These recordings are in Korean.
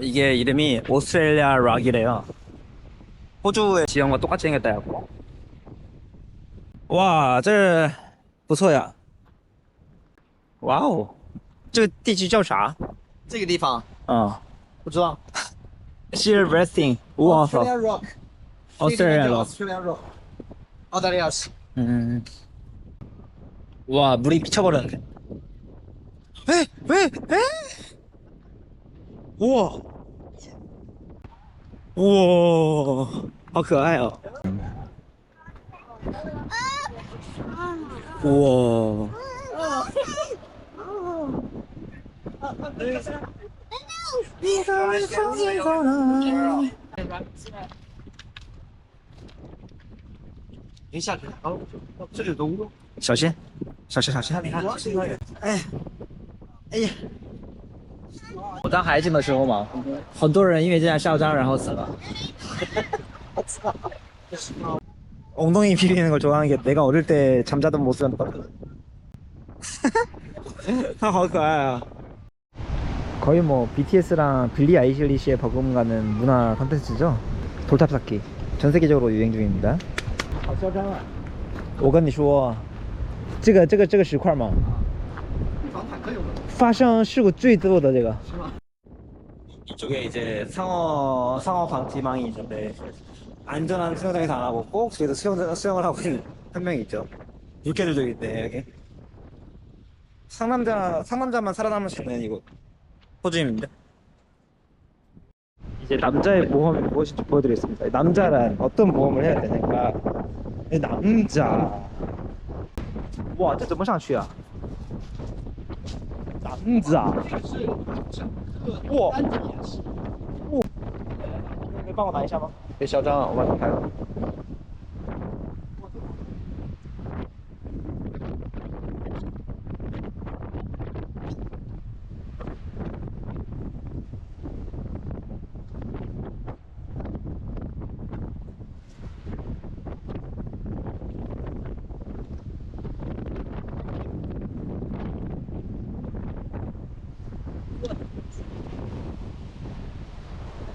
이게 이름이 오스트레일리아 락이래요. 호주의 지형과 똑같이 생겼다 고 와, 这不错呀。哇哦，这个地区叫啥？这个地方啊不知道。 ，Sheer Resting。哇操， Australia Rock。 Australia Rock。 Australia Rock。澳大利亚是。 음. 와, 물이 미쳐버렸네. 에, 에, 에? 哇哇，好可爱哦！哇！别下去！好，这里有个乌龙，小心，小心，小心！哎，哎呀！我当孩子的时候嘛，很多人因为这样嚣张然后死了。 엉덩이 비비는 걸 좋아하는 게 내가 어릴 때 잠자던 모습이랑 똑같거든. 他好可爱啊. 거의 뭐 BTS랑 빌리 아이실리시에 버금가는 문화 컨텐츠죠. 돌탑 쌓기 전 세계적으로 유행 중입니다. 好嚣张啊！我跟你说，这个这个这个石块嘛，防坦克用的 发生事故最多的这个。是吗？ 이쪽에 이제 상어 상어 방지망이 있는데 안전한 수영장에서 안 하고 꼭 저기서 수영 수영을 하고 있는 한 명이 있죠. 육해들족인데 여기 상남자 상남자만 살아남을 수 있는 이곳 호주입니다. 이제 남자의 모험이 무엇인지 보여드리겠습니다. 남자란 어떤 모험을 해야 되는가? 이 남자. 와, 这怎么上去啊？ 样子啊？是整个单子也是。哇！可以帮我拿一下吗？别嚣张啊，我帮你。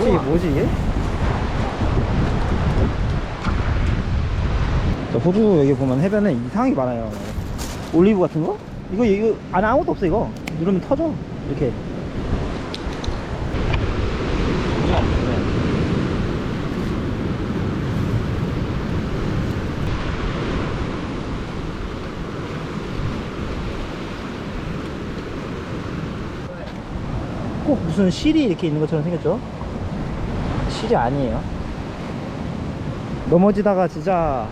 이게 뭐지 이게? 자, 호주 여기 보면 해변에 이상이 많아요. 올리브 같은 거? 이거 이거 안에 아무것도 없어 이거. 누르면 터져 이렇게. 꼭 무슨 실이 이렇게 있는 것처럼 생겼죠? 실이 아니에요 넘어지다가 진짜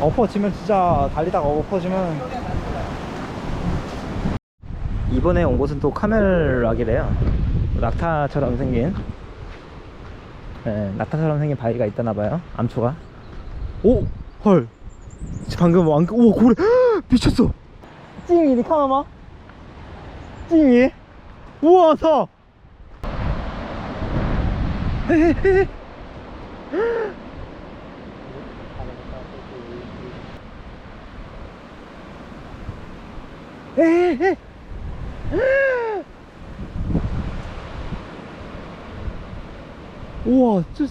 엎어지면 진짜 달리다가 엎어지면 이번에 온 곳은 또 카멜락이래요 낙타처럼 생긴 네, 낙타처럼 생긴 바위가 있다나봐요 암초가 오! 헐 방금 왕... 오 고래! 헉, 미쳤어! 찡이 니카마마? 찡이 우와 사! 에헤헤. 우와, 저.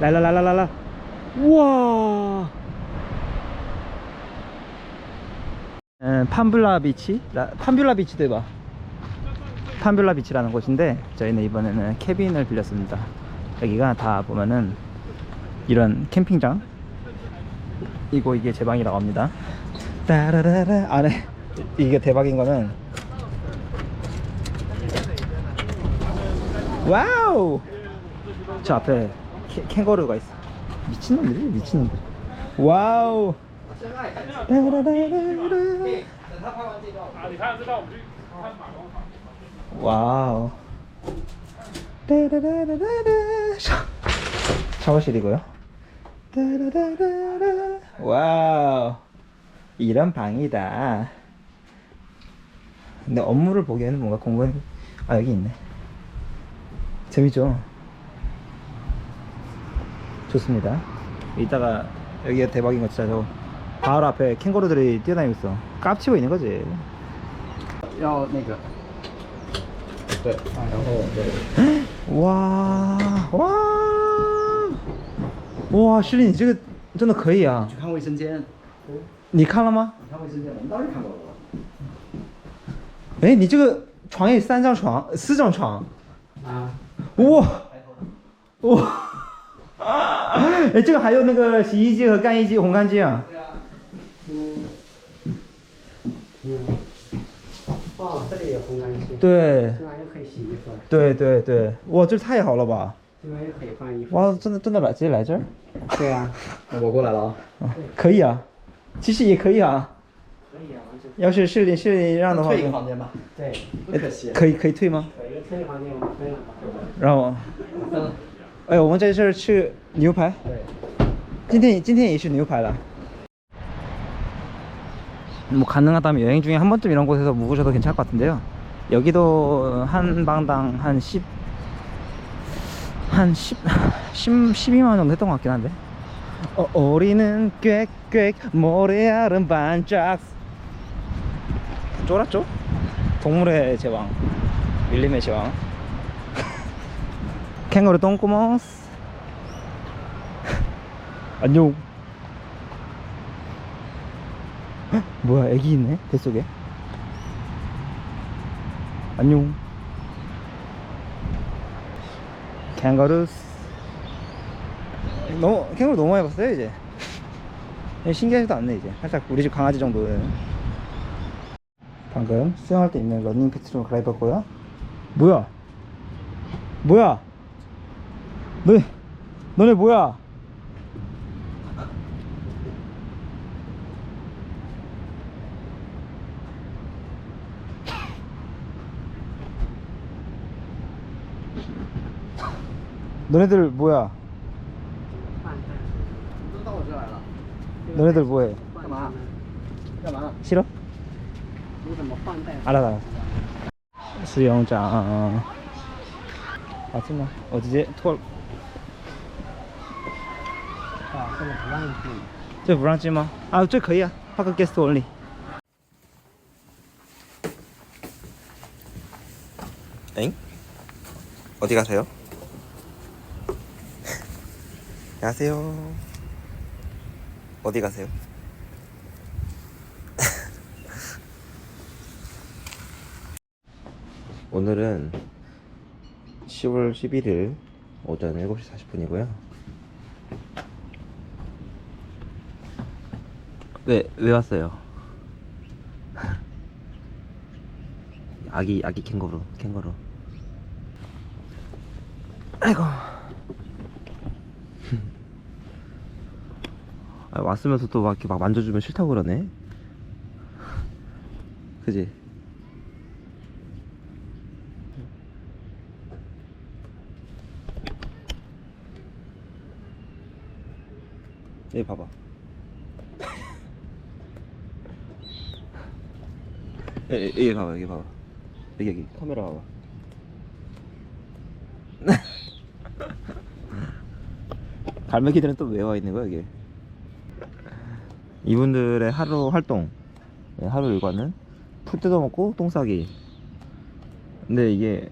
랄랄랄랄랄라. 우와. 음, 판블라 비치? 라, 판뷸라 비치 대봐. 판뷸라 비치라는 곳인데 저희는 이번에는 캐빈을 빌렸습니다. 여기가 다 보면은 이런 캠핑장? 이고 이게 제 방이라고 합니다. 따라라라. 안에 이게 대박인 거는 와우! 저 앞에 캐, 캥거루가 있어. 미친놈들이 미친놈들 와우! 따라라라라 와우. 따라라라라라. 샤- 샤워실이고요. 따라라라라. 와우. 이런 방이다. 근데 업무를 보기에는 뭔가 공부하는 아 여기 있네. 재밌죠? 좋습니다. 이따가 여기가 대박인 거 진짜 저 바로 앞에 캥거루들이 뛰어다니고 있어. 깝치고 있는 거지. 要那个， 对，然后对，哇哇哇，师弟你这个真的可以啊！去看卫生间，你看了吗？你看卫生间，我们当然看到了。哎，你这个床有三张床，四张床，啊，哇，哇，哎，这个还有那个洗衣机和干衣机、烘干机啊。对啊，嗯，嗯。哦，这里有烘干机，对，这玩意可以洗衣服，对对对，哇，这太好了吧！这玩意可以放衣服。哇，真的真的来直接来这儿对啊，我过来了啊。啊，可以啊，其实也可以啊。可以啊。要是是你是你让的话，退一个房间吧。对，不可惜。可以可以退吗？有一个退一个房间，我们分了吧。让我，分了。哎，我们在这儿吃牛排，对。今天今天也是牛排了。 뭐 가능하다면 여행 중에 한 번쯤 이런 곳에서 묵으셔도 괜찮을 것 같은데요. 여기도 한 방당 한 10, 한 10, 10, 12만 원 정도 했던 것 같긴 한데. 어, 우리는 꽥꽥 모래알은 반짝. 쫄았죠? 동물의 제왕, 밀림의 제왕. 캥거루 똥구멍. 안녕. 헉, 뭐야 애기 있네 뱃속에. 안녕. 캥거루스. 너무 캥거루 너무 많이 봤어요 이제. 예, 신기하지도 않네 이제. 살짝 우리 집 강아지 정도는. 방금 수영할 때 입는 러닝 패치로 갈아입었고요. 뭐야? 뭐야? 너네 너네 뭐야 너네들 뭐야 都到我这来了。 너네들 뭐해 干嘛？干嘛？ 싫어? 你怎么换代？ 알아 알아 수영장 맞지마 어디지? 토 啊，这个不让进。这不让进吗？啊，这可以啊，画个 guest only。 엥? 어디 가세요? 안녕하세요. 어디 가세요? 오늘은 10월 11일 오전 7시 40분이고요. 왜, 왜 왔어요? 아기 아기 캥거루 캥거루. 아이고. 왔으면서 또 막 이렇게 막 만져주면 싫다고 그러네. 그지? 여기 봐봐. 여기, 여기 봐봐, 여기 봐봐. 여기, 여기, 카메라 봐봐. 갈매기들은 또 왜 와 있는 거야, 이게? 이분들의 하루 활동, 네, 하루 일과는 풀 뜯어 먹고 똥 싸기. 근데 이게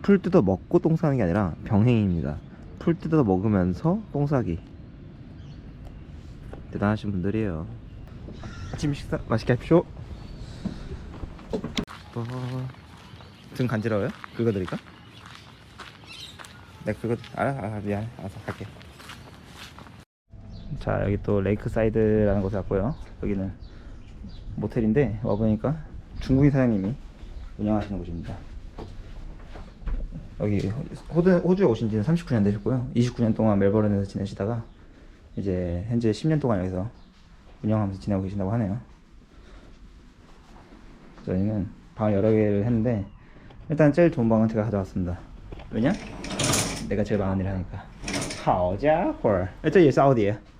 풀 뜯어 먹고 똥 싸는 게 아니라 병행입니다. 풀 뜯어 먹으면서 똥 싸기. 대단하신 분들이에요. 아침 식사 맛있게 하십시오. 뭐... 등 간지러워요? 긁어드릴까? 네, 그거 알아, 알아, 미안, 알아서 갈게. 자 여기 또 레이크 사이드라는 곳에 왔고요 여기는 모텔인데 와보니까 중국인 사장님이 운영하시는 곳입니다 여기 호주, 호주에 오신 지는 39년 되셨고요 29년 동안 멜버른에서 지내시다가 이제 현재 10년 동안 여기서 운영하면서 지내고 계신다고 하네요 저희는 방 여러 개를 했는데 일단 제일 좋은 방은 제가 가져왔습니다. 왜냐? 내가 제일 많은 일 하니까. 好家伙，哎，这也是奥迪。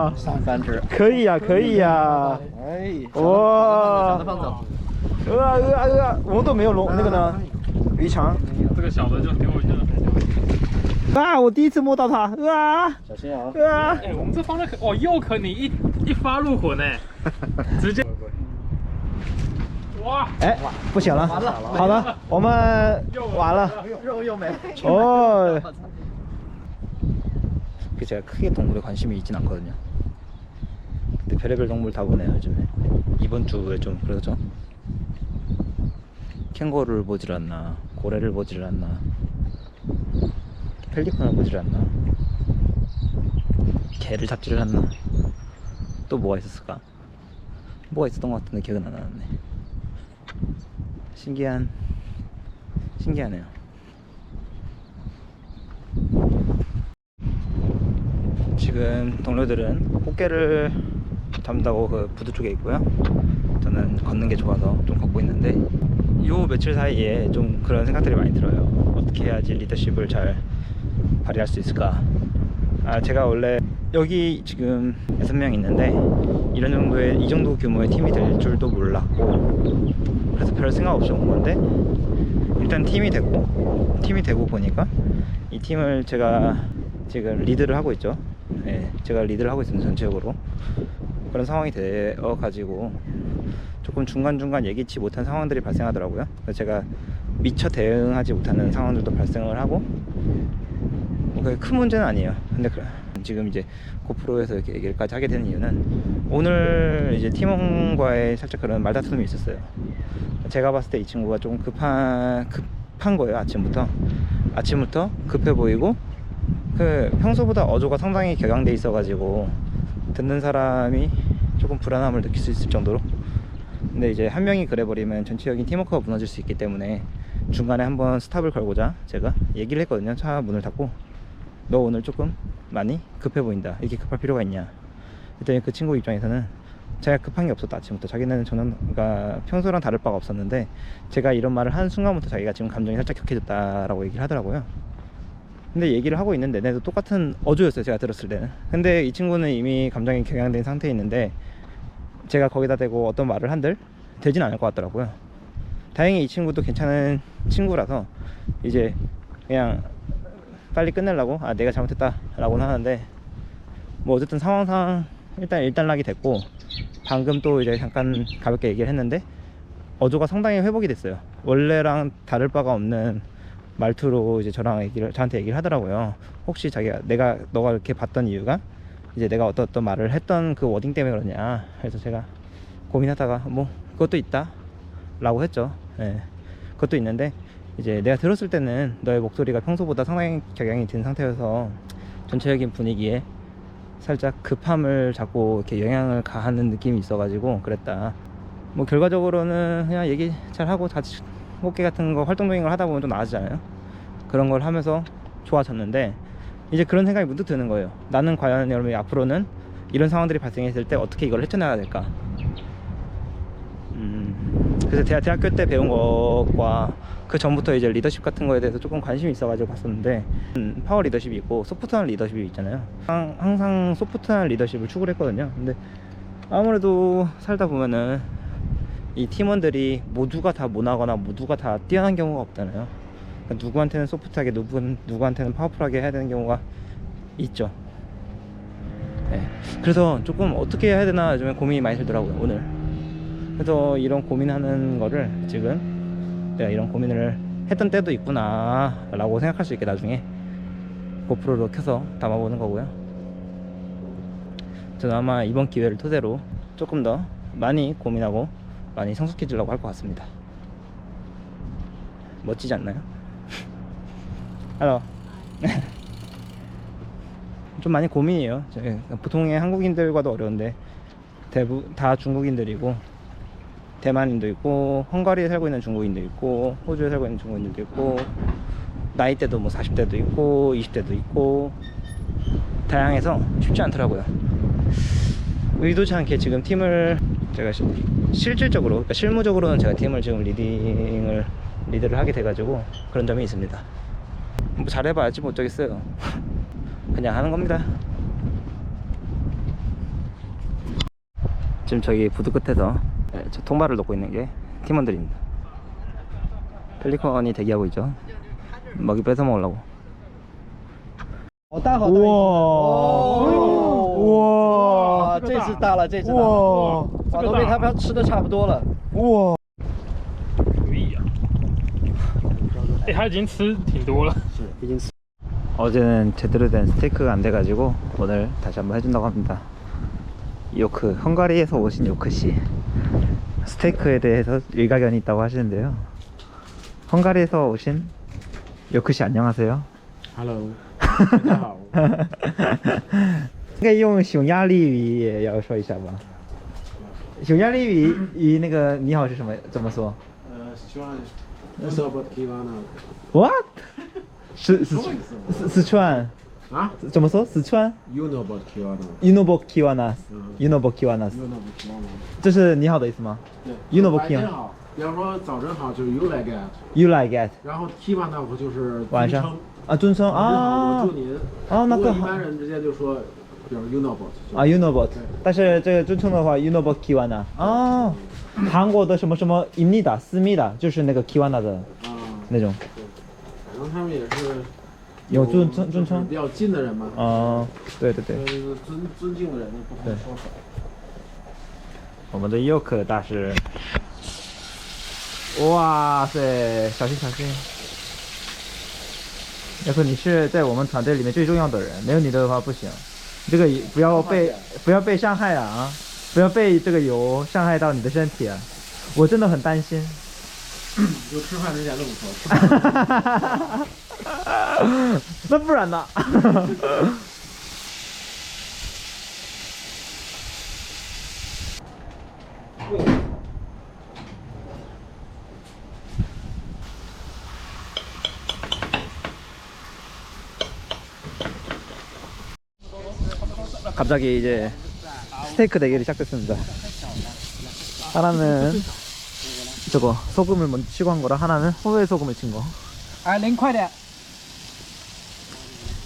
啊，上三只。可以呀、可以呀、哎，哇小的放走。呃呃呃，我们都没有龙那个呢，鱼肠。这个小的就丢回去了。啊，我第一次摸到它，啊小心啊！啊！哎，我们这方的可哦，又可你一一发入魂哎，直接。哇！哎，不行了，完了好了，我们完了。肉又没。 어. 그 제가 크게 동물에 관심이 있진 않거든요. 근데 별의별 동물 다 보네요 요즘에. 이번 주에 좀 그러죠. 캥거루를 보질 않나, 고래를 보질 않나, 펠리콘을 보질 않나, 개를 잡지를 않나. 또 뭐가 있었을까? 뭐가 있었던 것 같은데 기억은 안 나네. 신기한, 신기하네요. 지금 동료들은 꽃게를 잡는다고 그 부두 쪽에 있고요. 저는 걷는 게 좋아서 좀 걷고 있는데 요 며칠 사이에 좀 그런 생각들이 많이 들어요. 어떻게 해야지 리더십을 잘 발휘할 수 있을까? 아 제가 원래 여기 지금 여섯 명 있는데 이런 정도의 이 정도 규모의 팀이 될 줄도 몰랐고 그래서 별 생각 없이 온 건데 일단 팀이 됐고 팀이 되고 보니까 이 팀을 제가 지금 리드를 하고 있죠. 예, 제가 리드를 하고 있습니다 전체적으로 그런 상황이 되어 가지고 조금 중간 중간 예기치 못한 상황들이 발생하더라고요. 그래서 제가 미처 대응하지 못하는 상황들도 발생을 하고 뭐큰 문제는 아니에요. 근데 그- 지금 이제 고프로에서 이렇게 얘기까지 하게 된 이유는 오늘 이제 팀원과의 살짝 그런 말다툼이 있었어요. 제가 봤을 때 이 친구가 조금 급한 급한 거예요 아침부터 아침부터 급해 보이고 그 평소보다 어조가 상당히 격양돼 있어 가지고 듣는 사람이 조금 불안함을 느낄 수 있을 정도로. 근데 이제 한 명이 그래버리면 전체적인 팀워크가 무너질 수 있기 때문에 중간에 한번 스탑을 걸고자 제가 얘기를 했거든요. 차 문을 닫고 너 오늘 조금 많이 급해 보인다. 이렇게 급할 필요가 있냐? 그랬더니 그 친구 입장에서는 제가 급한 게 없었다. 아침부터 자기는 저는 그러니까 평소랑 다를 바가 없었는데 제가 이런 말을 하는 순간부터 자기가 지금 감정이 살짝 격해졌다라고 얘기를 하더라고요 근데 얘기를 하고 있는 내내도 똑같은 어조였어요 제가 들었을 때는. 근데 이 친구는 이미 감정이 격양된 상태에 있는데 제가 거기다 대고 어떤 말을 한들 되진 않을 것 같더라고요. 다행히 이 친구도 괜찮은 친구라서 이제 그냥 빨리 끝내려고 아 내가 잘못했다 라고는 하는데 뭐 어쨌든 상황상 일단 일단락이 됐고 방금 또 이제 잠깐 가볍게 얘기를 했는데 어조가 상당히 회복이 됐어요. 원래랑 다를 바가 없는 말투로 이제 저랑 얘기를 저한테 얘기를 하더라고요. 혹시 자기가 내가 너가 이렇게 봤던 이유가 이제 내가 어떤 어떤 말을 했던 그 워딩 때문에 그러냐. 그래서 제가 고민하다가 뭐 그것도 있다라고 했죠. 예. 그것도 있는데 이제 내가 들었을 때는 너의 목소리가 평소보다 상당히 격양이 든 상태여서 전체적인 분위기에 살짝 급함을 자꾸 이렇게 영향을 가하는 느낌이 있어가지고 그랬다. 뭐 결과적으로는 그냥 얘기 잘 하고 다 시 꽃게 같은 거 활동적인 걸 하다 보면 좀 나아지잖아요. 그런 걸 하면서 좋아졌는데 이제 그런 생각이 문득 드는 거예요. 나는 과연 여러분 앞으로는 이런 상황들이 발생했을 때 어떻게 이걸 헤쳐나가야 될까? 음, 그래서 대학, 대학교 때 배운 것과 그 전부터 이제 리더십 같은 거에 대해서 조금 관심이 있어가지고 봤었는데 음, 파워 리더십이 있고 소프트한 리더십이 있잖아요. 항- 항상 소프트한 리더십을 추구를 했거든요. 근데 아무래도 살다 보면은 이 팀원들이 모두가 다 모나거나 모두가 다 뛰어난 경우가 없잖아요. 그러니까 누구한테는 소프트하게 누구, 누구한테는 파워풀하게 해야 되는 경우가 있죠 네. 그래서 조금 어떻게 해야 되나 요즘에 고민이 많이 들더라고요 오늘 그래서 이런 고민하는 거를 지금 내가 이런 고민을 했던 때도 있구나 라고 생각할 수 있게 나중에 고프로로 켜서 담아보는 거고요 저는 아마 이번 기회를 토대로 조금 더 많이 고민하고 많이 성숙해지려고 할 것 같습니다. 멋지지 않나요? 할로 좀 많이 고민이에요. 보통의 한국인들과도 어려운데 대부 다 중국인들이고 대만인도 있고 헝가리에 살고 있는 중국인도 있고 호주에 살고 있는 중국인들도 있고 나이대도 뭐 40대도 있고 20대도 있고 다양해서 쉽지 않더라고요. 의도치 않게 지금 팀을 제가 시- 실질적으로 그러니까 실무적으로는 제가 팀을 지금 리딩을 리드를 하게 돼가지고 그런 점이 있습니다 뭐 잘해봐야지 못 어쩌겠어요 그냥 하는 겁니다 지금 저기 부두 끝에서 네, 저 통발을 놓고 있는 게 팀원들입니다 펠리컨이 대기하고 있죠 먹이 뺏어 먹으려고 我大好大一只哇，这只大了，这只大了， 哇，都被它们吃的差不多了。有意啊。哎、它已经吃挺多了。 어제는 제대로 된 스테이크가 안 돼가지고 오늘 다시 한번 해준다고 합니다. 요크 헝가리에서 오신 요크 씨 스테이크에 대해서 일가견이 있다고 하시는데요. 헝가리에서 오신 요크 씨 안녕하세요. Hello，大家好。应该用匈牙利语也要说一下吧。 首先利于于那个你好是什么怎么说？呃，四川。What？是是是四川。啊？怎么说？四川？You know about Kiwanis? You know about Kiwanis? You know about Kiwanis? 这是你好的意思吗？对。You know about Kiwanis? 比方说早晨好，就是 You like it。You like it。然后 Kiwanis 就是晚上。啊，尊称啊。晚好，我祝您。啊，那更好。一般人之间就说。比如 You know about 啊 u n o b o t 但是这个尊称的话 y u n o b o k i w a n a 哦，韩国的什么什么 imnida 思密达就是那个 kiwana 的啊，那种。然后他们也是有尊尊尊称？比较近的人嘛，啊，对对对。呃，尊尊敬的人的不同的说法。我们的 Yoke 大师，哇塞，小心小心。要说你是在我们团队里面最重要的人，没有你的话不行。这个不要被不要被伤害啊啊！不要被这个油伤害到你的身体啊！我真的很担心。有吃饭之前这么说，那不然呢？갑자기 이제 스테이크 대결이 시작됐습니다. 하나는 저거 소금을 먼저 치고 한 거라 하나는 후에 소금을 친 거. 哎，您快点，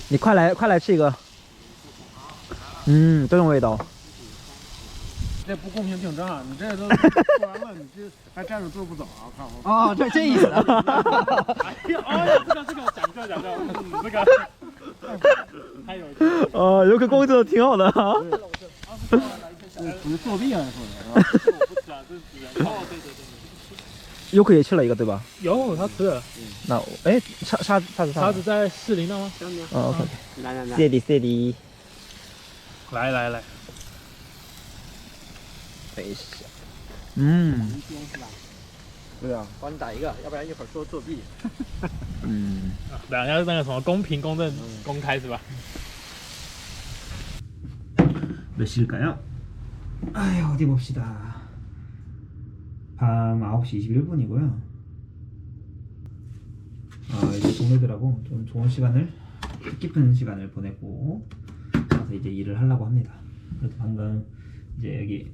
你快来，快来吃一个。嗯，这种味道。这不公平竞争啊！你这都做完了，你这还站着做不走啊！靠！哦，这这意思。哎呀，哦，这个这个讲究讲究，嗯，这个 还有呃，有可控制的挺好的哈。不是作弊啊！说的是吧？这我不吃啊，这是死人。哦，对对对，有可也吃了一个对吧？有他吃了，那我哎，叉叉叉子叉子在士林了吗？哦，OK，来来来，谢礼谢礼。来来来，等一下。嗯 对啊，帮你打一个，要不然一会儿说作弊。嗯，等下那个什么公平、公正、公开是吧？ 몇 시일까요? 아휴 어디 봅시다. 밤 9시 21분이고요. 아 이제 동료들하고 좀 좋은 시간을 뜻깊은 시간을 보내고 가서 이제 일을 하려고 합니다. 그래서 방금 이제 여기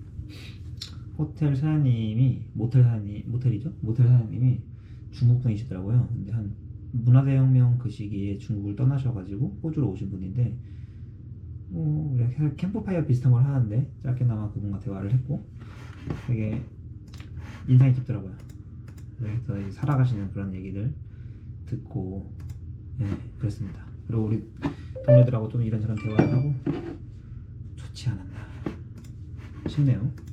호텔 사장님이 모텔 사장님 모텔이죠? 모텔 사장님이 중국 분이시더라고요. 근데 한 문화대혁명 그 시기에 중국을 떠나셔가지고 호주로 오신 분인데 뭐 우리가 캠프파이어 비슷한 걸 하는데 짧게나마 그분과 대화를 했고 되게 인상이 깊더라고요. 그래서 이 살아가시는 그런 얘기들 듣고 예, 그렇습니다. 그리고 우리 동료들하고 좀 이런저런 대화를 하고 좋지 않았나 싶네요.